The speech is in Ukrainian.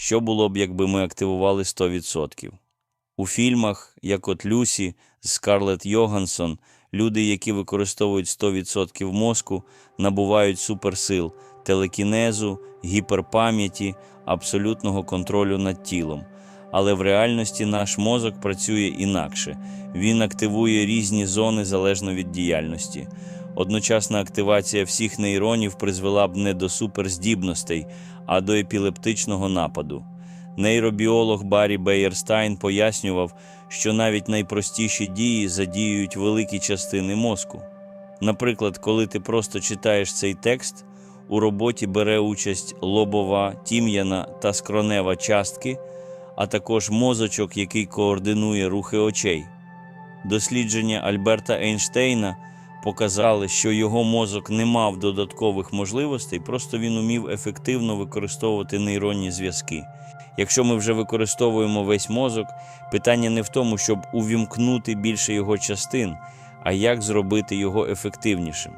що було б, якби ми активували 100%. У фільмах, як от Люсі з Скарлетт Йогансон, люди, які використовують 100% мозку, набувають суперсил, телекінезу, гіперпам'яті, абсолютного контролю над тілом. Але в реальності наш мозок працює інакше. Він активує різні зони залежно від діяльності. Одночасна активація всіх нейронів призвела б не до суперздібностей, а до епілептичного нападу. Нейробіолог Баррі Бейерстайн пояснював, що навіть найпростіші дії задіюють великі частини мозку. Наприклад, коли ти просто читаєш цей текст, у роботі бере участь лобова, тім'яна та скронева частки, а також мозочок, який координує рухи очей. Дослідження Альберта Ейнштейна показали, що його мозок не мав додаткових можливостей, просто він умів ефективно використовувати нейронні зв'язки. Якщо ми вже використовуємо весь мозок, питання не в тому, щоб увімкнути більше його частин, а як зробити його ефективнішим.